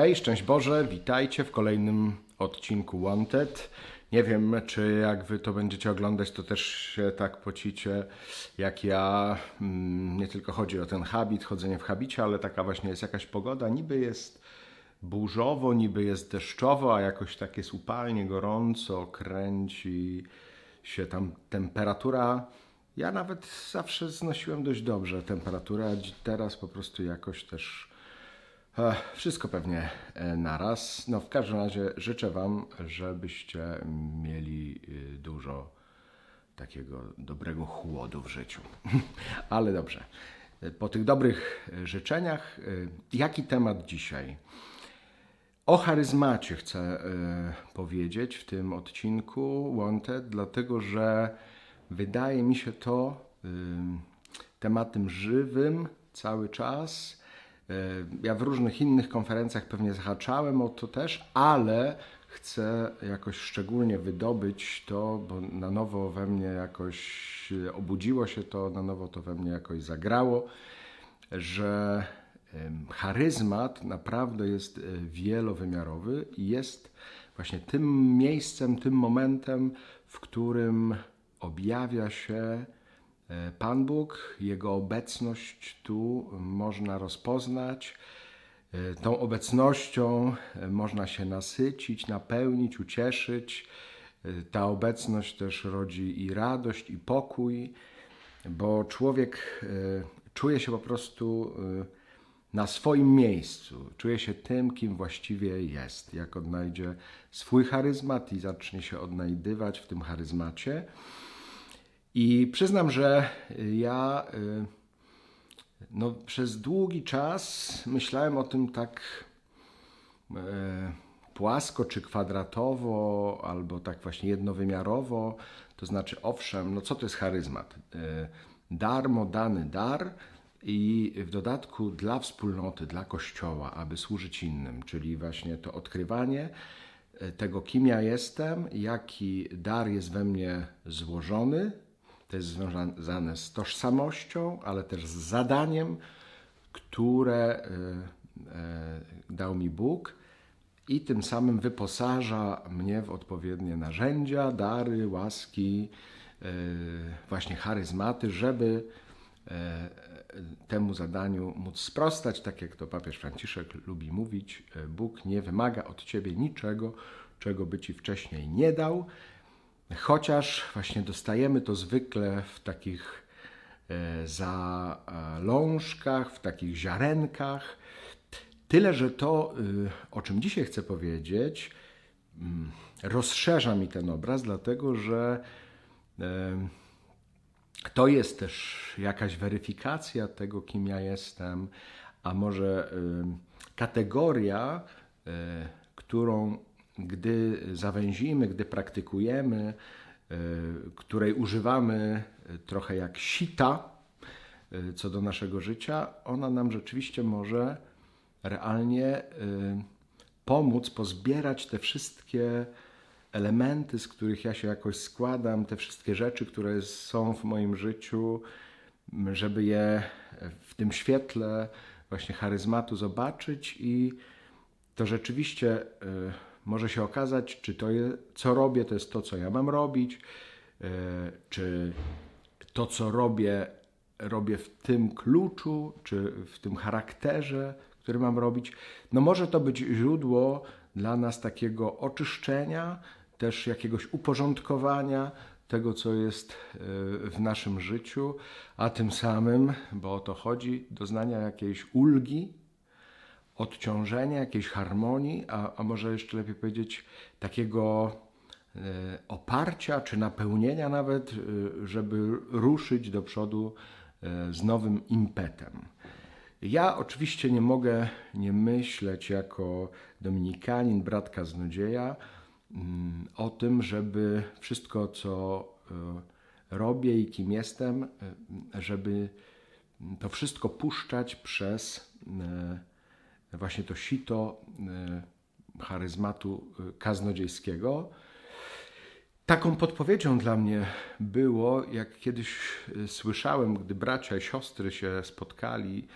Hej, szczęść Boże, witajcie w kolejnym odcinku Wanted. Nie wiem, czy jak wy to będziecie oglądać, to też się tak pocicie jak ja. Mm, Nie tylko chodzi o ten habit, chodzenie w habicie, ale taka właśnie jest jakaś pogoda. Niby jest burzowo, niby jest deszczowo, a jakoś tak jest upalnie, gorąco, kręci się tam temperatura. Ja nawet zawsze znosiłem dość dobrze temperaturę, a teraz po prostu jakoś też Wszystko pewnie e, naraz. No w każdym razie życzę Wam, żebyście mieli y, dużo takiego dobrego chłodu w życiu. Ale dobrze. Po tych dobrych e, życzeniach, y, jaki temat dzisiaj? O charyzmacie chcę e, powiedzieć w tym odcinku Wanted, dlatego że wydaje mi się to tematem żywym cały czas. E, Ja w różnych innych konferencjach pewnie zahaczałem o to też, ale chcę jakoś szczególnie wydobyć to, bo na nowo we mnie jakoś e, obudziło się to, na nowo to we mnie jakoś zagrało, że charyzmat naprawdę jest e, wielowymiarowy i jest właśnie tym miejscem, tym momentem, w którym objawia się Pan Bóg, Jego obecność tu można rozpoznać. E, Tą obecnością e, można się nasycić, napełnić, ucieszyć. E, Ta obecność też rodzi i radość, i pokój, bo człowiek czuje się po prostu na swoim miejscu, czuje się tym, kim właściwie jest. Jak odnajdzie swój charyzmat i zacznie się odnajdywać w tym charyzmacie. I przyznam, że ja y, no, przez długi czas myślałem o tym tak e, płasko czy kwadratowo, albo tak właśnie jednowymiarowo. To znaczy, owszem, no co to jest charyzmat? E, Darmo dany dar i w dodatku dla wspólnoty, dla kościoła, aby służyć innym, czyli właśnie to odkrywanie e, tego, kim ja jestem, jaki dar jest we mnie złożony. To jest związane z tożsamością, ale też z zadaniem, które e, e, dał mi Bóg i tym samym wyposaża mnie w odpowiednie narzędzia, dary, łaski, e, właśnie charyzmaty, żeby temu zadaniu móc sprostać, tak jak to papież Franciszek lubi mówić, Bóg nie wymaga od ciebie niczego, czego by ci wcześniej nie dał, chociaż właśnie dostajemy to zwykle w takich e, zalążkach, w takich ziarenkach. Tyle, że to, y, o czym dzisiaj chcę powiedzieć, mm, rozszerza mi ten obraz, dlatego że to jest też jakaś weryfikacja tego, kim ja jestem, a może kategoria, którą gdy zawęzimy, gdy praktykujemy, y, której używamy y, trochę jak sita y, co do naszego życia, ona nam rzeczywiście może realnie pomóc pozbierać te wszystkie elementy, z których ja się jakoś składam, te wszystkie rzeczy, które są w moim życiu, żeby je w tym świetle właśnie charyzmatu zobaczyć i to rzeczywiście może się okazać, czy to, je, co robię, to jest to, co ja mam robić, y, czy to, co robię, robię w tym kluczu, czy w tym charakterze, który mam robić. No może to być źródło dla nas takiego oczyszczenia, też jakiegoś uporządkowania tego, co jest y, w naszym życiu, a tym samym, bo o to chodzi, doznania jakiejś ulgi, odciążenia, jakiejś harmonii, a, a może jeszcze lepiej powiedzieć, takiego e, oparcia czy napełnienia nawet, e, żeby ruszyć do przodu e, z nowym impetem. Ja oczywiście nie mogę nie myśleć jako dominikanin, brat kaznodzieja mm, o tym, żeby wszystko, co robię i kim jestem, żeby to wszystko puszczać przez właśnie to sito e, charyzmatu e, kaznodziejskiego. Taką podpowiedzią dla mnie było, jak kiedyś e, słyszałem, gdy bracia i siostry się spotkali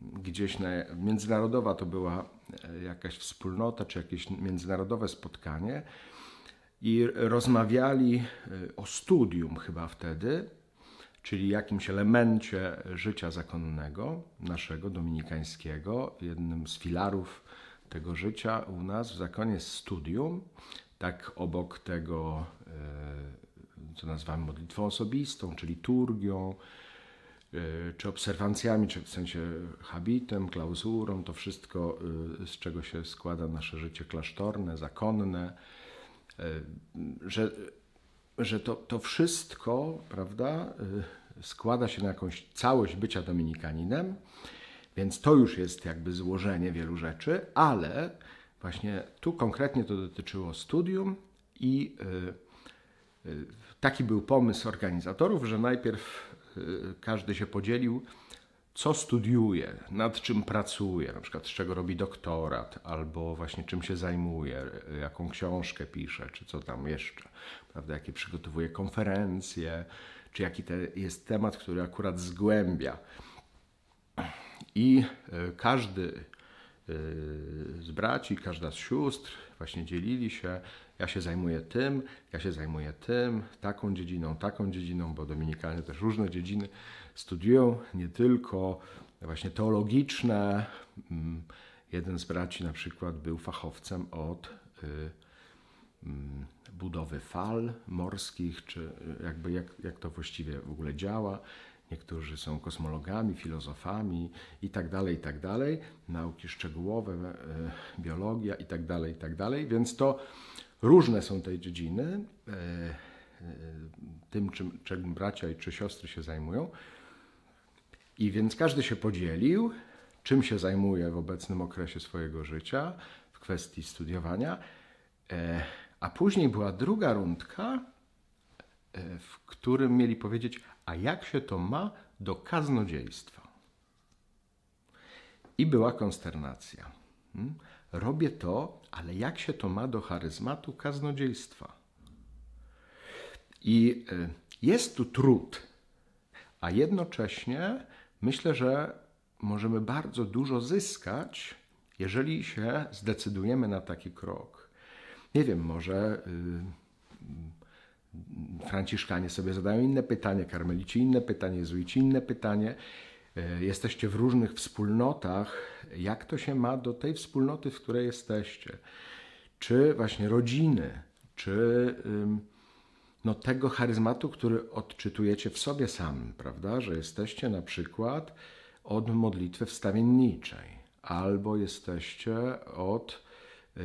gdzieś na, międzynarodowa to była jakaś wspólnota, czy jakieś międzynarodowe spotkanie i rozmawiali o studium chyba wtedy, czyli jakimś elemencie życia zakonnego naszego, dominikańskiego. Jednym z filarów tego życia u nas w zakonie jest studium. Tak obok tego, e, co nazywamy modlitwą osobistą, czy liturgią, e, czy obserwancjami, czy w sensie habitem, klauzurą, to wszystko, e, z czego się składa nasze życie klasztorne, zakonne, że, że to, to wszystko, prawda, y, składa się na jakąś całość bycia dominikaninem, więc to już jest jakby złożenie wielu rzeczy, ale właśnie tu konkretnie to dotyczyło studium i y, y, taki był pomysł organizatorów, że najpierw każdy się podzielił, co studiuje, nad czym pracuje, na przykład z czego robi doktorat, albo właśnie czym się zajmuje, jaką książkę pisze, czy co tam jeszcze, prawda, jakie przygotowuje konferencje, czy jaki te jest temat, który akurat zgłębia. I e, każdy e, z braci, każda z sióstr właśnie dzielili się. Ja się zajmuję tym, ja się zajmuję tym, taką dziedziną, taką dziedziną, bo Dominikanie też różne dziedziny studiują, nie tylko właśnie teologiczne. Mm, Jeden z braci na przykład był fachowcem od y, mm, budowy fal morskich, czy jakby jak, jak to właściwie w ogóle działa. Niektórzy są kosmologami, filozofami i tak dalej, i tak dalej. Nauki szczegółowe, e, biologia i tak dalej, i tak dalej. Więc to różne są te dziedziny, e, e, tym czym, czym bracia i czy siostry się zajmują. I więc każdy się podzielił, czym się zajmuje w obecnym okresie swojego życia w kwestii studiowania. E, A później była druga rundka, w którym mieli powiedzieć, a jak się to ma do kaznodziejstwa. I była konsternacja. Robię to, ale jak się to ma do charyzmatu kaznodziejstwa? I e, jest tu trud, a jednocześnie myślę, że możemy bardzo dużo zyskać, jeżeli się zdecydujemy na taki krok. Nie wiem, może y, Franciszkanie sobie zadają inne pytanie, karmelici inne pytanie, jezuici inne pytanie. Y, Jesteście w różnych wspólnotach. Jak to się ma do tej wspólnoty, w której jesteście? Czy właśnie rodziny, czy no, tego charyzmatu, który odczytujecie w sobie samym, prawda? Że jesteście na przykład od modlitwy wstawienniczej, albo jesteście od y,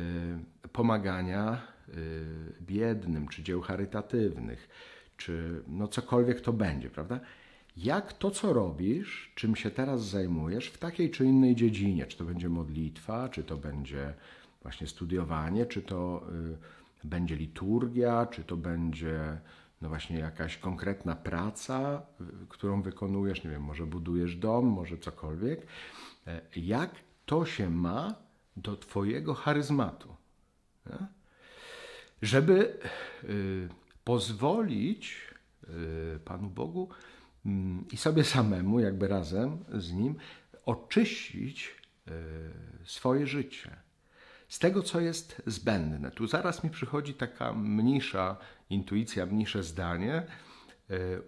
pomagania y, biednym, czy dzieł charytatywnych, czy no cokolwiek to będzie, prawda? Jak to, co robisz, czym się teraz zajmujesz w takiej czy innej dziedzinie, czy to będzie modlitwa, czy to będzie właśnie studiowanie, czy to y, będzie liturgia, czy to będzie no właśnie jakaś konkretna praca, y, którą wykonujesz, nie wiem, może budujesz dom, może cokolwiek. E, Jak to się ma do Twojego charyzmatu? Nie? Żeby y, pozwolić y, Panu Bogu i sobie samemu, jakby razem z Nim, oczyścić y, swoje życie z tego, co jest zbędne. Tu zaraz mi przychodzi taka mniejsza intuicja, mniejsze zdanie. E,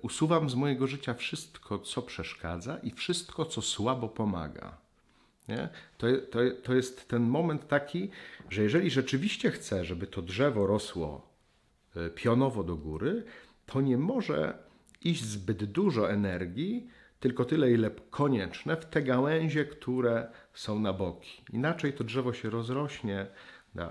Usuwam z mojego życia wszystko, co przeszkadza i wszystko, co słabo pomaga. Nie? To, to, to jest ten moment taki, że jeżeli rzeczywiście chcę, żeby to drzewo rosło e, pionowo do góry, to nie może iść zbyt dużo energii, tylko tyle, ile konieczne w te gałęzie, które są na boki. Inaczej to drzewo się rozrośnie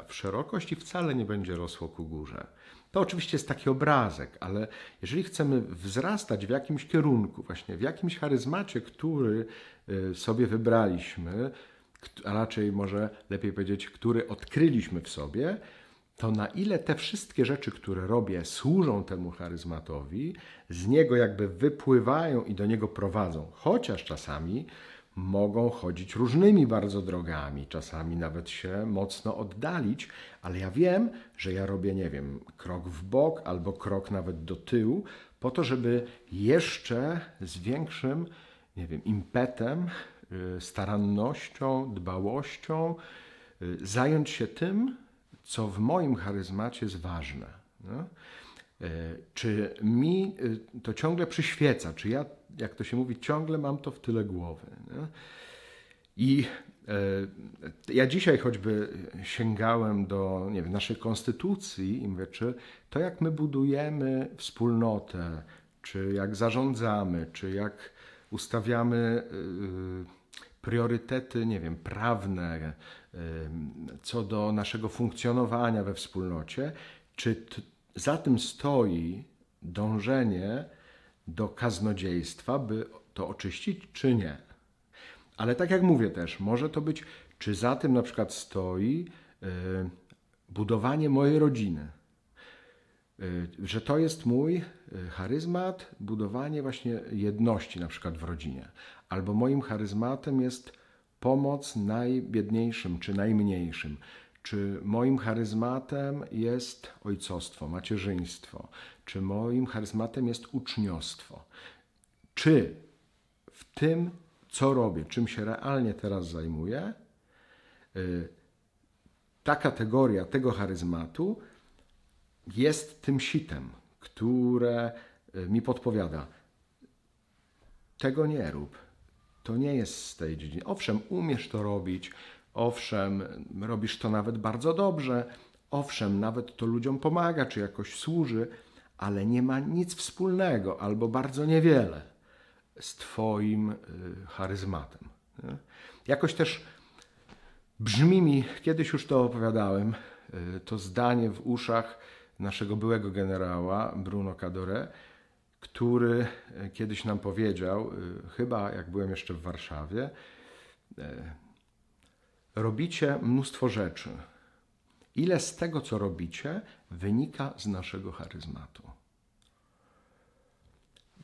w szerokość i wcale nie będzie rosło ku górze. To oczywiście jest taki obrazek, ale jeżeli chcemy wzrastać w jakimś kierunku, właśnie w jakimś charyzmacie, który y, sobie wybraliśmy, a raczej może lepiej powiedzieć, który odkryliśmy w sobie, to na ile te wszystkie rzeczy, które robię, służą temu charyzmatowi, z niego jakby wypływają i do niego prowadzą, chociaż czasami mogą chodzić różnymi bardzo drogami, czasami nawet się mocno oddalić, ale ja wiem, że ja robię, nie wiem, krok w bok albo krok nawet do tyłu, po to, żeby jeszcze z większym, nie wiem, impetem y, starannością, dbałością y, zająć się tym, co w moim charyzmacie jest ważne. No? E, Czy mi y, to ciągle przyświeca, czy ja, jak to się mówi, ciągle mam to w tyle głowy. Nie? I e, ja dzisiaj choćby sięgałem do nie wiem, naszej konstytucji i mówię, czy to jak my budujemy wspólnotę, czy jak zarządzamy, czy jak ustawiamy y, priorytety, nie wiem, prawne y, co do naszego funkcjonowania we wspólnocie, czy za tym stoi dążenie do kaznodziejstwa, by to oczyścić, czy nie? Ale tak jak mówię też, może to być, czy za tym na przykład stoi y, budowanie mojej rodziny. Y, że to jest mój charyzmat, budowanie właśnie jedności na przykład w rodzinie. Albo moim charyzmatem jest pomoc najbiedniejszym czy najmniejszym. Czy moim charyzmatem jest ojcostwo, macierzyństwo? Czy moim charyzmatem jest uczniostwo? Czy w tym, co robię, czym się realnie teraz zajmuję, y, ta kategoria tego charyzmatu jest tym sitem, które y, mi podpowiada: tego nie rób. To nie jest z tej dziedziny. Owszem, umiesz to robić, owszem, robisz to nawet bardzo dobrze, owszem, nawet to ludziom pomaga czy jakoś służy, ale nie ma nic wspólnego albo bardzo niewiele z Twoim y, charyzmatem. Jakoś też brzmi mi, kiedyś już to opowiadałem, y, to zdanie w uszach naszego byłego generała Bruno Cadore, który y, kiedyś nam powiedział, y, chyba jak byłem jeszcze w Warszawie, y, robicie mnóstwo rzeczy. Ile z tego, co robicie, wynika z naszego charyzmatu?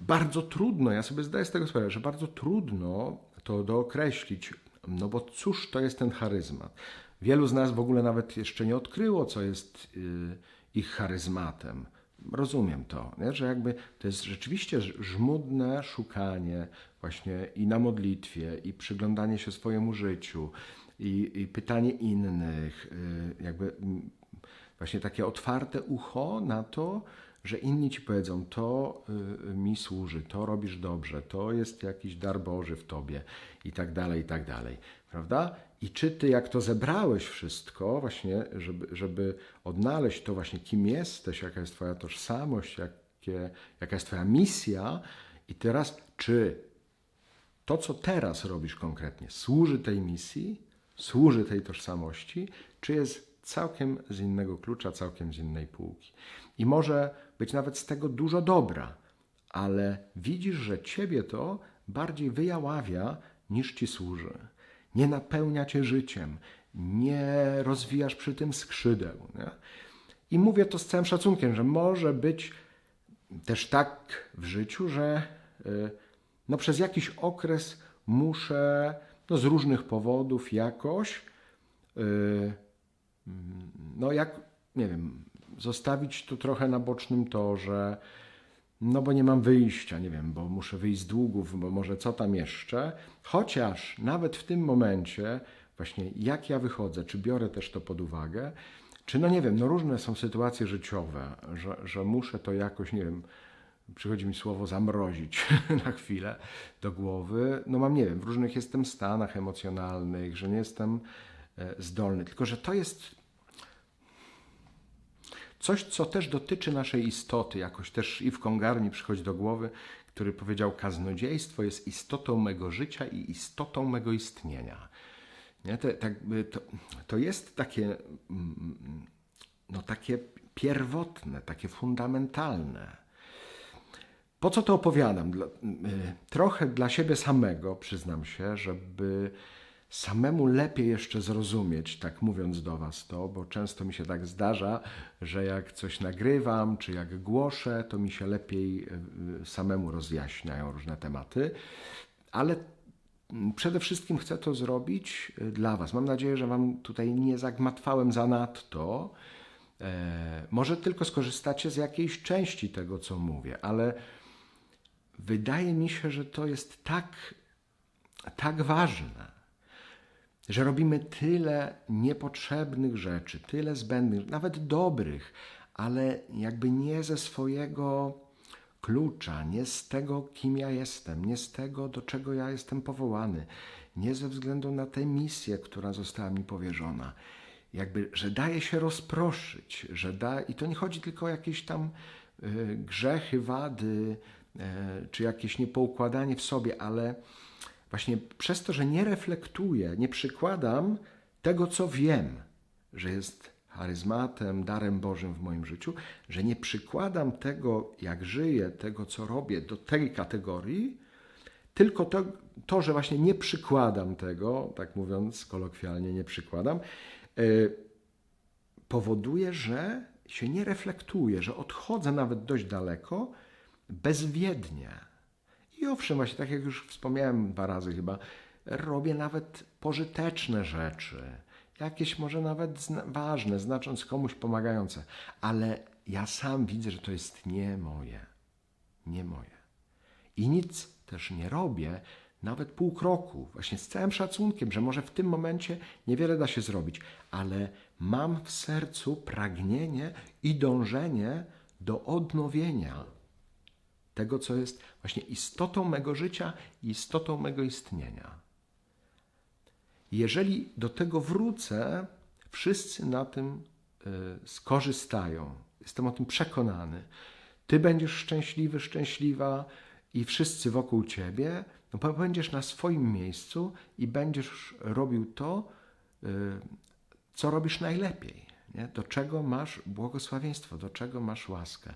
bardzo trudno, ja sobie zdaję z tego sprawę, że bardzo trudno to dookreślić, no bo cóż to jest ten charyzmat? Wielu z nas w ogóle nawet jeszcze nie odkryło, co jest y, ich charyzmatem. Rozumiem to, nie? że jakby to jest rzeczywiście żmudne szukanie właśnie i na modlitwie, i przyglądanie się swojemu życiu, i, i pytanie innych, y, jakby mm, właśnie takie otwarte ucho na to, że inni ci powiedzą, to y, mi służy, to robisz dobrze, to jest jakiś dar Boży w tobie i tak dalej, i tak dalej. Prawda? I czy ty, jak to zebrałeś wszystko, właśnie, żeby, żeby odnaleźć to właśnie, kim jesteś, jaka jest twoja tożsamość, jakie, jaka jest twoja misja, i teraz, czy to, co teraz robisz konkretnie, służy tej misji, służy tej tożsamości, czy jest całkiem z innego klucza, całkiem z innej półki. I może być nawet z tego dużo dobra, ale widzisz, że ciebie to bardziej wyjaławia niż ci służy. Nie napełnia cię życiem, nie rozwijasz przy tym skrzydeł. Nie? I mówię to z całym szacunkiem, że może być też tak w życiu, że y, no przez jakiś okres muszę no z różnych powodów jakoś y, no jak, nie wiem, zostawić to trochę na bocznym torze, no bo nie mam wyjścia, nie wiem, bo muszę wyjść z długów, bo może co tam jeszcze. Chociaż nawet w tym momencie, właśnie jak ja wychodzę, czy biorę też to pod uwagę, czy no nie wiem, no różne są sytuacje życiowe, że, że muszę to jakoś, nie wiem, przychodzi mi słowo zamrozić na chwilę do głowy. No mam, nie wiem, w różnych jestem stanach emocjonalnych, że nie jestem e, zdolny. Tylko, że to jest coś, co też dotyczy naszej istoty. Jakoś też i w Kongarni przychodzi do głowy, który powiedział, kaznodziejstwo jest istotą mego życia i istotą mego istnienia. Nie? To, tak, to, to jest takie, mm, no, takie pierwotne, takie fundamentalne. Po co to opowiadam? Dla, y, trochę dla siebie samego, przyznam się, żeby samemu lepiej jeszcze zrozumieć, tak mówiąc do Was to, bo często mi się tak zdarza, że jak coś nagrywam, czy jak głoszę, to mi się lepiej y, samemu rozjaśniają różne tematy, ale przede wszystkim chcę to zrobić y, dla Was. Mam nadzieję, że Wam tutaj nie zagmatwałem zanadto. E, może tylko skorzystacie z jakiejś części tego, co mówię, ale wydaje mi się, że to jest tak tak ważne, że robimy tyle niepotrzebnych rzeczy, tyle zbędnych, nawet dobrych, ale jakby nie ze swojego klucza, nie z tego, kim ja jestem, nie z tego, do czego ja jestem powołany, nie ze względu na tę misję, która została mi powierzona. Jakby, że daje się rozproszyć, że da, i to nie chodzi tylko o jakieś tam y, grzechy, wady, y, czy jakieś niepoukładanie w sobie, ale właśnie przez to, że nie reflektuję, nie przykładam tego, co wiem, że jest charyzmatem, darem Bożym w moim życiu, że nie przykładam tego, jak żyję, tego, co robię, do tej kategorii, tylko to, to że właśnie nie przykładam tego, tak mówiąc kolokwialnie, nie przykładam, yy, powoduje, że się nie reflektuję, że odchodzę nawet dość daleko, bezwiednie. I owszem, właśnie tak jak już wspomniałem dwa razy chyba, robię nawet pożyteczne rzeczy, jakieś może nawet zna ważne, znacząc komuś pomagające, ale ja sam widzę, że to jest nie moje. Nie moje. I nic też nie robię, nawet pół kroku, właśnie z całym szacunkiem, że może w tym momencie niewiele da się zrobić, ale mam w sercu pragnienie i dążenie do odnowienia tego, co jest właśnie istotą mego życia istotą mego istnienia. Jeżeli do tego wrócę, wszyscy na tym y, skorzystają. Jestem o tym przekonany. Ty będziesz szczęśliwy, szczęśliwa i wszyscy wokół ciebie, no bo będziesz na swoim miejscu i będziesz robił to, y, co robisz najlepiej. Nie? Do czego masz błogosławieństwo, do czego masz łaskę.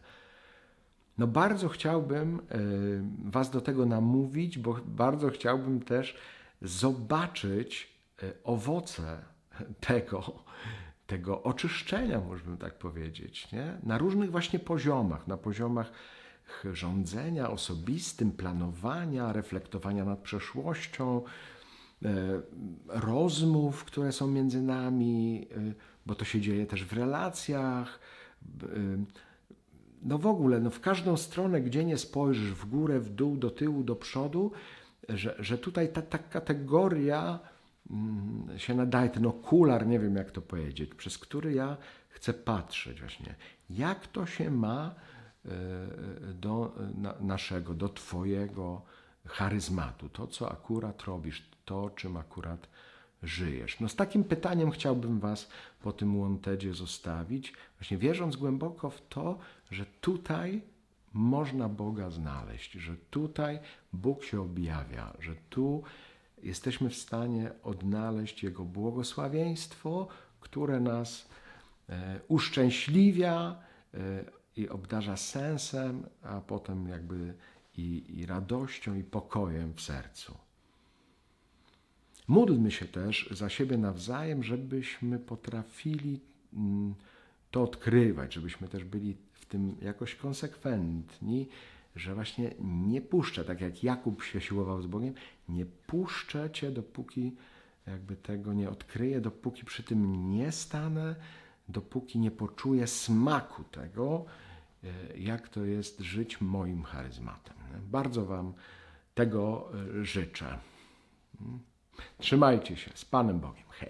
No bardzo chciałbym y, Was do tego namówić, bo bardzo chciałbym też zobaczyć y, owoce tego, tego oczyszczenia, możemy tak powiedzieć, nie? na różnych właśnie poziomach, na poziomach rządzenia osobistym, planowania, reflektowania nad przeszłością, y, rozmów, które są między nami, bo to się dzieje też w relacjach no w ogóle, no w każdą stronę, gdzie nie spojrzysz, w górę, w dół, do tyłu, do przodu, że, że tutaj ta, ta kategoria mm, się nadaje, ten okular, nie wiem jak to powiedzieć, przez który ja chcę patrzeć właśnie. Jak to się ma e, do na, naszego, do Twojego charyzmatu, to co akurat robisz, to czym akurat żyjesz? No z takim pytaniem chciałbym Was po tym łątedzie zostawić, właśnie wierząc głęboko w to, że tutaj można Boga znaleźć, że tutaj Bóg się objawia, że tu jesteśmy w stanie odnaleźć Jego błogosławieństwo, które nas e, uszczęśliwia e, i obdarza sensem, a potem jakby i, i radością i pokojem w sercu. Módlmy się też za siebie nawzajem, żebyśmy potrafili mm, to odkrywać, żebyśmy też byli w tym jakoś konsekwentni, że właśnie nie puszczę, tak jak Jakub się siłował z Bogiem, nie puszczę Cię, dopóki jakby tego nie odkryję, dopóki przy tym nie stanę, dopóki nie poczuję smaku tego, e, jak to jest żyć moim charyzmatem. Bardzo Wam tego e, życzę. Trzymajcie się z Panem Bogiem. Hej.